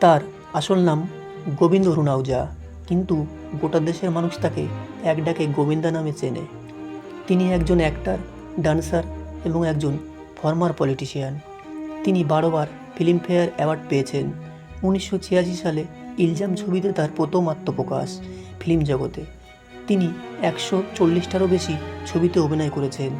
তার আসল নাম গোবিন্দ রুনাউজা। কিন্তু গোটা দেশের মানুষ তাকে এক ডাকে গোবিন্দা নামে চেনে। তিনি একজন অ্যাক্টার ডান্সার এবং একজন ফর্মার পলিটিশিয়ান তিনি বারোবার ফিল্মফেয়ার অ্যাওয়ার্ড পেয়েছেন। উনিশশো ছিয়াশি সালে ইলজাম ছবিতে তার প্রথম আত্মপ্রকাশ ফিল্ম জগতে। তিনি একশো চল্লিশটারও বেশি ছবিতে অভিনয় করেছেন।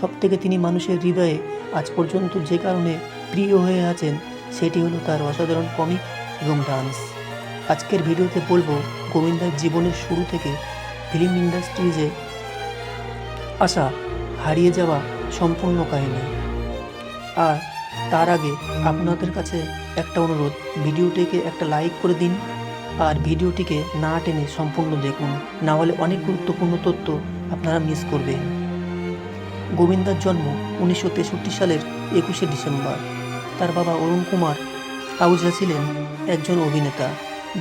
সব থেকে তিনি মানুষের হৃদয়ে আজ পর্যন্ত যে কারণে প্রিয় হয়ে আছেন, সেটি হলো তার অসাধারণ কমিক এবং ডান্স আজকের ভিডিওতে বলব গোবিন্দার জীবনের শুরু থেকে ফিল্ম ইন্ডাস্ট্রিজে আসা হারিয়ে যাওয়া সম্পূর্ণ কাহিনী। আর তার আগে আপনাদের কাছে একটা অনুরোধ, ভিডিওটিকে একটা লাইক করে দিন আর ভিডিওটিকে না টেনে সম্পূর্ণ দেখুন, না হলে অনেক গুরুত্বপূর্ণ তথ্য আপনারা মিস করবেন। গোবিন্দার জন্ম উনিশশো তেষট্টি সালের একুশে ডিসেম্বর। তার বাবা অরুণ কুমার আউজা ছিলেন একজন অভিনেতা।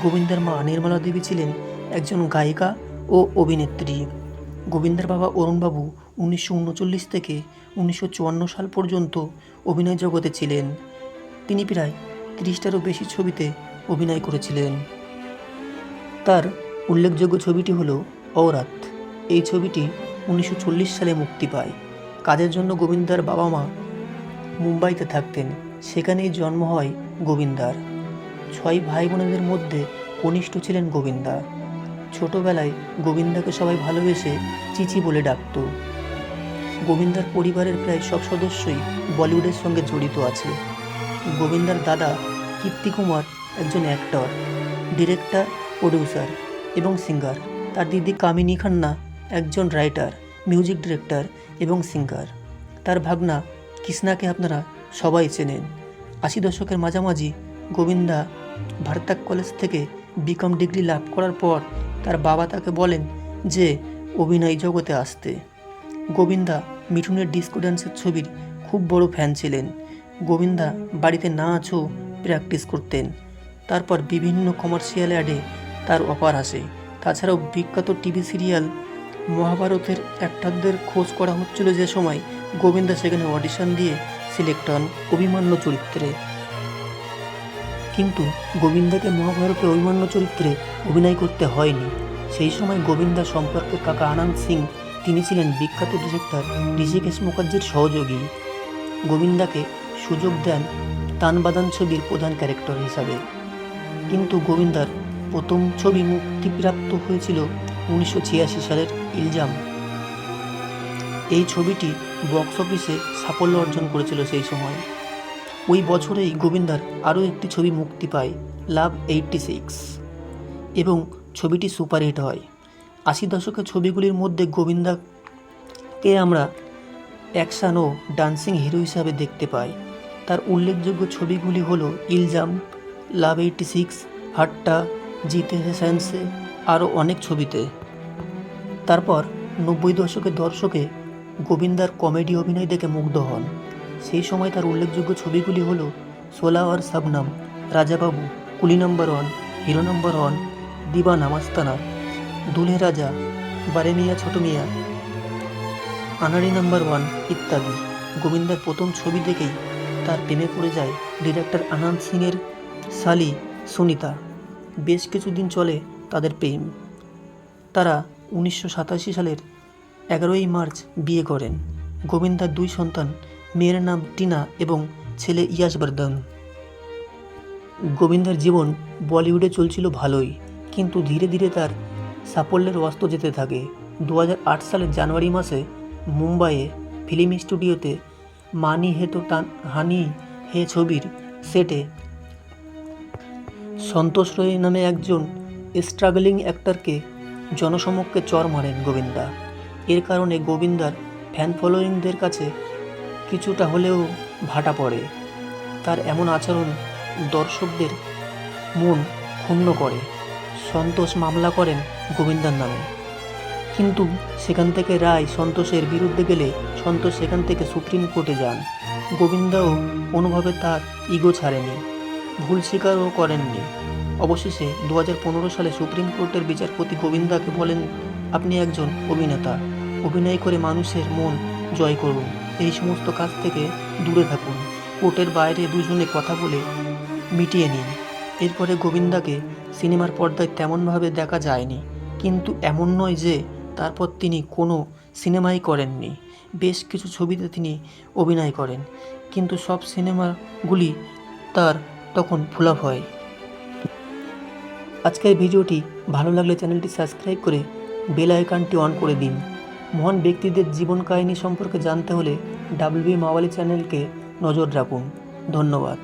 গোবিন্দার মা নির্মলা দেবী ছিলেন একজন গায়িকা ও অভিনেত্রী। গোবিন্দার বাবা অরুণবাবু উনিশশো উনচল্লিশ থেকে উনিশশো চুয়ান্ন সাল পর্যন্ত অভিনয় জগতে ছিলেন। তিনি প্রায় তিরিশটারও বেশি ছবিতে অভিনয় করেছিলেন। তার উল্লেখযোগ্য ছবিটি হল ঔরাত এই ছবিটি উনিশশো চল্লিশ সালে মুক্তি পায়। কাজের জন্য গোবিন্দার বাবা মা মুম্বাইতে থাকতেন। সেখানেই জন্ম হয় গোবিন্দার। ছয় ভাই বোনেদের মধ্যে কনিষ্ঠ ছিলেন গোবিন্দা। ছোটবেলায় গোবিন্দাকে সবাই ভালোবেসে চিচি বলে ডাকত। গোবিন্দার পরিবারের প্রায় সব সদস্যই বলিউডের সঙ্গে জড়িত আছে। গোবিন্দার দাদা কীর্তি কুমার একজন অ্যাক্টর, ডিরেক্টর, প্রডিউসার এবং সিঙ্গার। তার দিদি কামিনী খান্না একজন রাইটার, মিউজিক ডিরেক্টর এবং সিঙ্গার। তার ভাগনা কৃষ্ণাকে আপনারা সবাই চেনেন। আশি দশকের মাঝামাঝি গোবিন্দা ভারতাক কলেজ থেকে বিকম ডিগ্রি লাভ করার পর তার বাবা তাকে বলেন যে, অভিনয় জগতে আসতে। গোবিন্দা মিঠুনের ডিস্কো ড্যান্সের ছবির খুব বড় ফ্যান ছিলেন। গোবিন্দা বাড়িতে নাচও প্র্যাকটিস করতেন। তারপর বিভিন্ন কমার্শিয়াল অ্যাডে তার অফার আসে। তাছাড়াও বিখ্যাত টিভি সিরিয়াল মহাভারতের অ্যাক্টরদের খোঁজ করা হচ্ছিল যে সময় গোবিন্দা সেখানে অডিশন দিয়ে সিলেক্ট হন অভিমান্য চরিত্রে। কিন্তু গোবিন্দাকে মহাভারতে অভিমান্য চরিত্রে অভিনয় করতে হয়নি। সেই সময় গোবিন্দা সম্পর্কে কাকা আনন্দ সিং, তিনি ছিলেন বিখ্যাত ডিরেক্টর ঋষিকেশ মুখার্জির সহযোগী। গোবিন্দাকে সুযোগ দেন তানবাদান ছবির প্রধান ক্যারেক্টার হিসাবে। কিন্তু গোবিন্দার প্রথম ছবি মুক্তিপ্রাপ্ত হয়েছিল উনিশশো ছিয়াশি সালের ইলজাম। এই ছবিটি বক্স অফিসে সাফল্য অর্জন করেছিল সেই সময়। ওই বছরেই গোবিন্দার আরও একটি ছবি মুক্তি পায়, লাভ এইটটি সিক্স এবং ছবিটি সুপারহিট হয়। আশি দশকের ছবিগুলির মধ্যে গোবিন্দাকে আমরা অ্যাকশান ও ডান্সিং হিরো হিসাবে দেখতে পাই। তার উল্লেখযোগ্য ছবিগুলি হল ইলজাম, লাভ এইটটি সিক্স হাট্টা, জিতে হে সেন্সে, আরও অনেক ছবিতে। তারপর নব্বই দশকের দর্শকে গোবিন্দার কমেডি অভিনয় দেখে মুগ্ধ হন। সেই সময় তার উল্লেখযোগ্য ছবিগুলি হল Shola Aur Shabnam, Raja Babu, Coolie number one, hero number one, Deewana Mastana Dulhe রাজা, বারে মিয়া, ছোট মিয়া, আনাড়ি নাম্বার ওয়ান ইত্যাদি। গোবিন্দার প্রথম ছবি দেখেই তার প্রেমে পড়ে যায় ডিরেক্টর আনন্দ সিংয়ের সালি সুনিতা। বেশ কিছুদিন চলে তাদের প্রেম। তারা উনিশশো সাতাশি সালের এগারোই মার্চ বিয়ে করেন। গোবিন্দার দুই সন্তান, মেয়ের নাম টিনা এবং ছেলে ইয়াস বর্ধন গোবিন্দার জীবন বলিউডে চলছিল ভালোই, কিন্তু ধীরে ধীরে তার সাফল্যের অস্ত যেতে থাকে। দু হাজার আট সালের জানুয়ারি মাসে মুম্বাইয়ে ফিল্ম স্টুডিওতে মানি হে তো টান, হানি হে ছবির সেটে সন্তোষ রয় নামে একজন স্ট্রাগলিং অ্যাক্টরকে জনসমক্ষে চর মারেন গোবিন্দা। এর কারণে গোবিন্দার ফ্যান ফলোয়িংদের কাছে কিছুটা হলেও ভাটা পড়ে। তার এমন আচরণ দর্শকদের মন ক্ষুণ্ণ করে। সন্তোষ মামলা করেন গোবিন্দার নামে। কিন্তু সেখান থেকে রায় সন্তোষের বিরুদ্ধে গেলে সন্তোষ সেখান থেকে সুপ্রিম কোর্টে যান। গোবিন্দাও কোনোভাবে তার ইগো ছাড়েনি। ভুল স্বীকারও করেননি। অবশেষে দু হাজার পনেরো সালে সুপ্রিম কোর্টের বিচারপতি গোবিন্দাকে বলেন, আপনি একজন অভিনেতা। অভিনয় করে মানুষের মন জয় করুন। এই সমস্ত কাজ থেকে দূরে থাকুন। কোর্টের বাইরে দুজনে কথা বলে মিটিয়ে নিন। এরপরে গোবিন্দাকে সিনেমার পর্দায় তেমনভাবে দেখা যায়নি। কিন্তু এমন নয় যে তারপর তিনি কোনো সিনেমাই করেননি। বেশ কিছু ছবিতে তিনি অভিনয় করেন। কিন্তু সব সিনেমাগুলি তার তখন ফ্লপ হয়। আজকের ভিডিওটি ভালো লাগলে চ্যানেলটি সাবস্ক্রাইব করে বেল আইকনটি অন করে দিন। মহান ব্যক্তিদের জীবন কাহিনী সম্পর্কে জানতে হলে ডাব্লিউবি মাওয়ালি চ্যানেলকে নজর রাখুন। ধন্যবাদ।